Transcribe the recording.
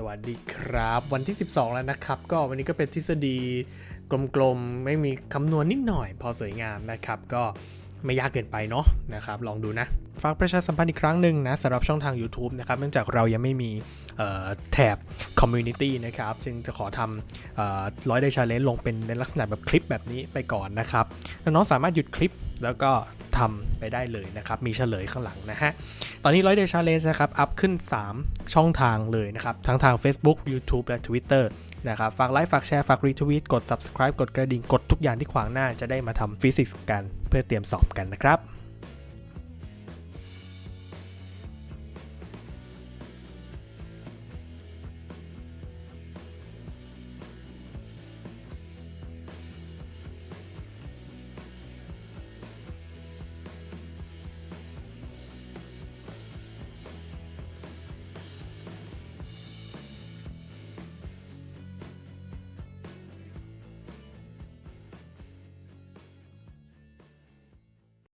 สวัสดีครับ วันที่ 12 แล้วนะครับ ก็วันนี้ก็เป็นทฤษฎีกลมๆ ไม่มีคำนวณนิดหน่อย พอสวยงามนะครับ ก็ไม่ยากเกินไปเนาะนะครับ ลองดูนะ ฝากประชาสัมพันธ์อีกครั้งหนึ่งนะสำหรับช่องทาง YouTube นะครับ เนื่องจากเรายังไม่มีแถบ Community นะครับ จึงจะขอทำร้อยได้ชาเลนจ์ลงเป็นในลักษณะแบบคลิปแบบนี้ไปก่อนนะครับน้องๆสามารถหยุดคลิป แล้วก็ทำไปได้เลยนะครับ มีเฉลยข้างหลังนะฮะ ตอนนี้ร้อยเดย์ชาเลนจ์นะครับ อัพขึ้น 3 ช่องทางเลยนะครับ ทั้งทาง Facebook YouTube และ Twitter นะครับ ฝากไลค์ ฝากแชร์ ฝากรีทวีตกด subscribe กดกระดิ่ง กดทุกอย่างที่ขวางหน้าจะได้มาทำฟิสิกส์กัน เพื่อเตรียมสอบกันนะครับ